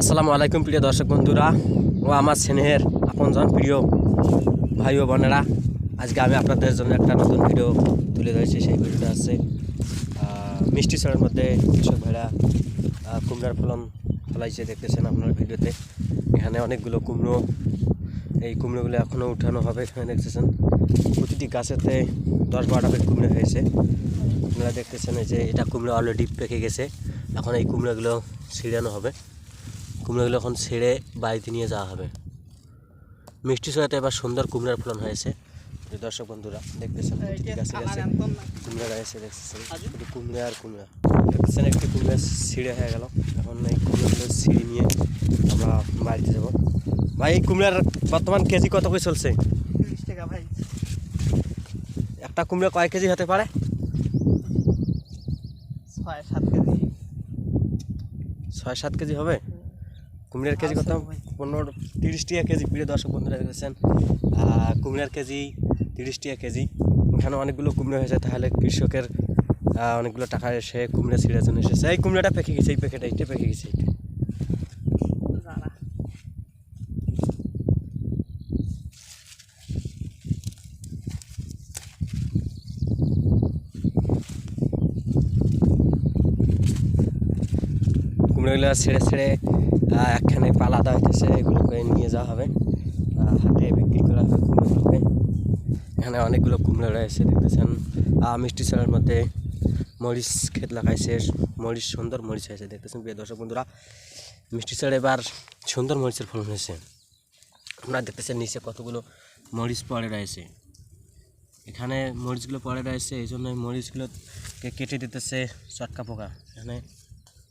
আসসালামু আলাইকুম প্রিয় দর্শক বন্ধুরা ও আমার স্নেহের আপনজন প্রিয় ভাই ও বোনেরা, আজকে আমি আপনাদের জন্য একটা নতুন ভিডিও তুলে ধরেছি। সেই ভিডিওটা আছে মিষ্টি চড়ের মধ্যে কৃষক ভাইরা কুমড়ার ফলন ফলাইছে, দেখতেছেন আপনার ভিডিওতে এখানে অনেকগুলো কুমড়ো, এই কুমড়োগুলো এখনও উঠানো হবে, এখানে দেখতেছেন। প্রতিটি গাছেতে দশ বারোটা করে কুমড়ো হয়েছে। আপনারা দেখতেছেন যে এটা কুমড়ো অলরেডি পেকে গেছে। এখন এই কুমড়োগুলো ছিঁড়ানো হবে। কুমড়োগুলো এখন ছেড়ে বাড়িতে নিয়ে যাওয়া হবে। মিষ্টি ছড়াতে এবার সুন্দর কুমড়ার ফলন হয়েছে। দর্শক বন্ধুরা দেখতেছেন প্রতিটি গাছে গাছে। কুমড়া রয়েছে দেখতেছেন শুধু কুমড়া আর কুমড়া। দেখতেছেন একটি কুমড়া ছিঁড়ে হয়ে গেল। এখন এই কুমড়াগুলো ছিঁড়ে নিয়ে আমরা বাড়িতে যাব। ভাই এই কুমড়ার বর্তমান কেজি কত করে চলছে? টাকা ভাই। একটা কুমড়া কয় কেজি হতে পারে? ছয় সাত কেজি। ছয় সাত কেজি হবে? কুমড়ার কেজি কত? পনেরো তিরিশ টাকা কেজি। প্রিয় দর্শক বন্ধুরা দেখেছেন কুমিরের কুমড়ার কেজি তিরিশ টাকা কেজি। এখানে অনেকগুলো কুমড়ো হয়েছে তাহলে কৃষকের অনেকগুলো টাকা এসে কুমড়া ছিঁড়ে জন্য এসেছে। এই কুমড়াটা পেকে গেছে এই প্যাকেট এইটা পেকে গেছে এইটা। কুমড়োগুলো ছেড়ে ছেড়ে একখানে পালা দেওয়া হইতেছে, এগুলোকে নিয়ে যাওয়া হবে। হাটে বিক্রি করা হবে কুমড়োগুলোকে। এখানে অনেকগুলো কুমড়ো রয়েছে, দেখতেছেন। মিষ্টি চালের মধ্যে মরিচ ক্ষেত লাগাইছে, মরিচ, সুন্দর মরিচ হয়েছে, দেখতেছেন। প্রিয় দর্শক বন্ধুরা, মিষ্টি চাল এবার সুন্দর মরিচের ফলন হয়েছে। আপনারা দেখতেছেন নিচে কতগুলো মরিচ পড়ে রয়েছে। এখানে মরিচগুলো পড়ে রয়েছে, এই জন্য মরিচগুলোকে কেটে দিতেছে চটকা পোকা। এখানে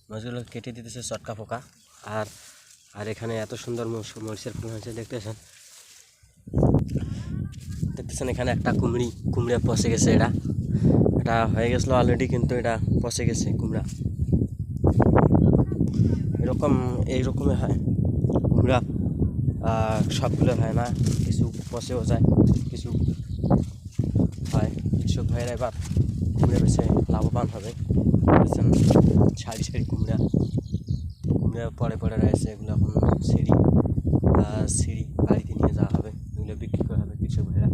মাছগুলো কেটে দিতেছে চটকা পোকা। আর আর এখানে এত সুন্দর মরিচ- মরিচের ফুল হয়েছে, দেখতেছেন? দেখতেছেন এখানে একটা কুমড়ি, কুমড়া পচে গেছে এটা। এটা হয়ে গেছিল অলরেডি কিন্তু এটা পচে গেছে কুমড়া। এরকম, এইরকমই হয় কুমড়া। সবগুলো হয় না, কিছু পচেও যায়, কিছু হয়। কৃষক ভাইরা এবার কুমড়া বেছে লাভবান হবে। সারি সারি কুমড়া। কুমড়া পরে পরে রয়েছে এগুলো এখন সিঁড়ি। সিঁড়ি বাড়িতে নিয়ে যাওয়া হবে। এগুলো বিক্রি করা হবে কৃষক ভাইরা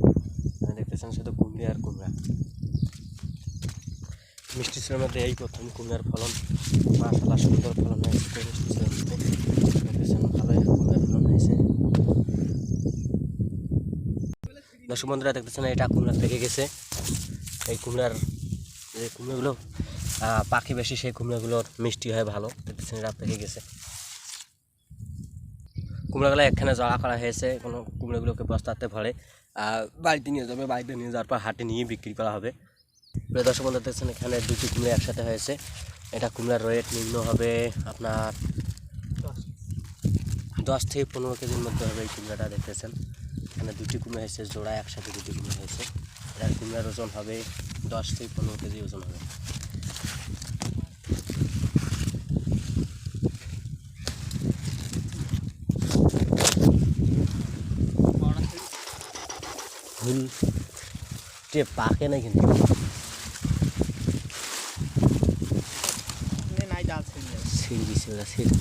দেখতেছেন শুধু কুমড়ি আর কুমড়া। মিষ্টি ছেলের মধ্যে এই প্রথম কুমড়ার ফলন। মাসাল্লাহ সুন্দর ফলন হয়েছে। মিষ্টি ছেলের মধ্যে। দেখতেছেন ভালোই কুমড়ার ফলন হয়েছে। দর্শক বন্ধুরা, দেখতেছেন এটা কুমড়া পেকে গেছে। এই কুমড়ার যে কুমড়োগুলো পাখি বেশি, সেই কুমড়োগুলোর মিষ্টি হয় ভালো। দেখতেছেন এটা পেকে গেছে। কুমড়োগুলো একখানে জড়া করা হয়েছে, কোনো কুমড়োগুলোকে বস্তাতে ভরে। বাড়িতে নিয়ে যাবে, বাড়িতে নিয়ে যাওয়ার পর হাটে নিয়ে বিক্রি করা হবে। প্রিয় দর্শক বন্ধু দেখছেন এখানে দুটি কুমড়ো একসাথে হয়েছে। এটা কুমড়ার রেট নিম্ন হবে আপনার দশ থেকে পনেরো কেজির মধ্যে হবে এই কুমড়াটা দেখতেছেন। এখানে দুটি কুমড়ো হয়েছে জোড়া একসাথে দুটি কুমড়ো হয়েছে। এটার কুমড়ার ওজন হবে দশ থেকে পনেরো কেজি ওজন হবে। টে পাকে না কিন্তু। নাই ডাল ছিঁড় ওরা ছিঁড়